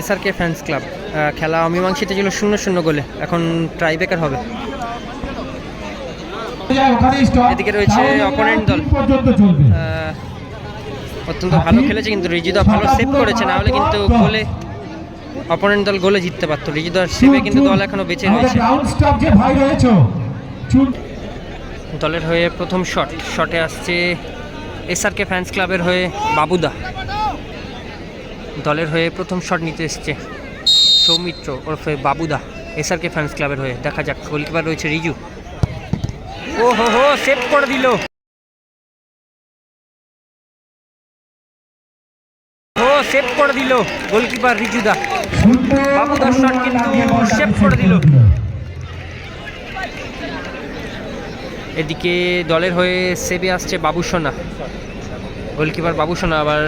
SRK fans club খেলা অমীমাংসিত ছিল শূন্য শূন্য গোলে। এখন ট্রাইবেকার হবে। এদিকে রয়েছে opponent দল। অত্যন্ত ভালো খেলেছে কিন্তু রিজিদা ভালো সেভ করেছে, না হলে কিন্তু গোলে অপোনেন্ট দল গোলে জিততে পারতো। রিজিদার সেভে কিন্তু দল এখনও বেঁচে রয়েছে। দলের হয়ে প্রথম শট শটে আসছে এসআরকে ফ্যান্স ক্লাবের হয়ে বাবুদা। দলের হয়ে প্রথম শট নিতে এসছে সৌমিত্র ওরফে বাবুদা এসআরকে ফ্যান্স ক্লাবের হয়ে। দেখা যাক গোলকিপার রয়েছে রিজু। ও হো হো সেভ করে দিল। সেভ করে দিল গোলকিপার রিজুদা। বাবুদার শট কিন্তু সেভ করে দিল। এদিকে দলের হয়ে সেবে আসছে বাবুসোনা গোলকিপার বাবুসোনা আবার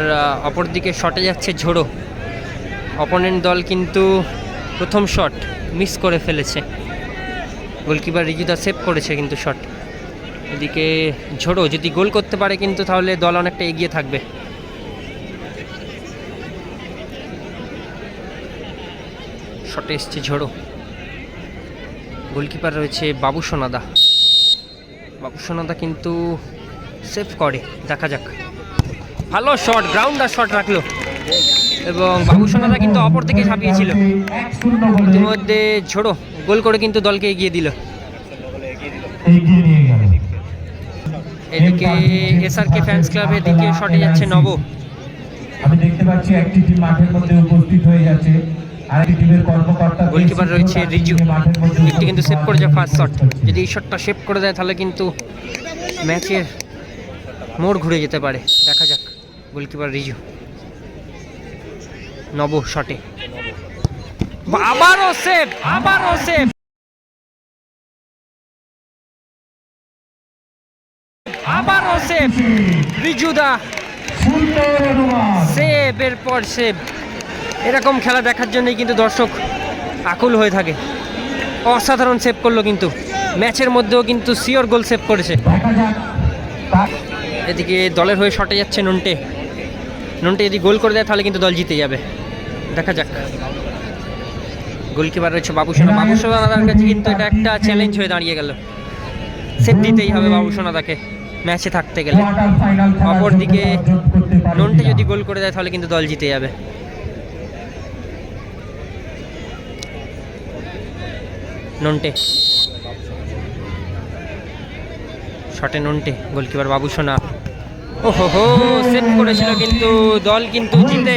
অপর দিকে শটে যাচ্ছে ঝোড়ো। অপোনেন্ট দল কিন্তু প্রথম শট মিস করে ফেলেছে। গোলকিপার রিজুদা সেভ করেছে কিন্তু শট এদিকে ঝোড়ো, যদি গোল করতে পারে কিন্তু তাহলে দল অনেকটা এগিয়ে থাকবে। শটে এসছে ঝোড়ো। গোলকিপার রয়েছে বাবু সোনাদা। বাবু সোনাদা কিন্তু সেভ করে, দেখা যাক। ভালো শট গ্রাউন্ডার শট রাখল। এবং বাবু সোনাদা কিন্তু অপর এক শূন্য ইতিমধ্যে ঝোড়ো গোল করে কিন্তু দলকে এগিয়ে দিল। এদিকে এসআরকে ফ্যান্স ক্লাবের দিকে শটে যাচ্ছে নব। আমি দেখতে পাচ্ছি একটি টিম মাঠের মধ্যে উপস্থিত হয়ে যাচ্ছে। আরেকটি টিমের কর্মকর্তা গোলকিপার রয়েছে রিজু। একটি কিন্তু সেভ করেছে ফার্স্ট শট যদি এই শটটা সেভ করে দেয় তাহলে কিন্তু ম্যাচের মোড় ঘুরে যেতে পারে। দেখা যাক। গোলকিপার রিজু? নব, শটে। আবারও সেভ আবারও সেভ। আবারও সেভ। রিজুদা। সেভ এর পর সেভ। এরকম খেলা দেখার জন্যই কিন্তু দর্শক আকুল হয়ে থাকে। অসাধারণ সেভ করল কিন্তু। ম্যাচের মধ্যেও কিন্তু সিওর গোল সেভ করেছে। এদিকে দলের হয়ে শটে যাচ্ছে নন্টে। নন্টে যদি গোল করে দেয় তাহলে কিন্তু দল জিতে যাবে। দেখা যাক। গোলকিপার রয়েছে বাবুসোনা বাবুসোনাদার কাছে কিন্তু এটা একটা চ্যালেঞ্জ হয়ে দাঁড়িয়ে গেল। সেভ দিতেই হবে বাবু বাবুসোনাদাকে ম্যাচে থাকতে গেলে। অপরদিকে নন্টে। যদি গোল করে দেয় তাহলে কিন্তু দল জিতে যাবে। নন্টে। শটে নন্টে। গোলকিপার বাবু সোনা। ও হো হো করেছিল কিন্তু দল কিন্তু জিতে।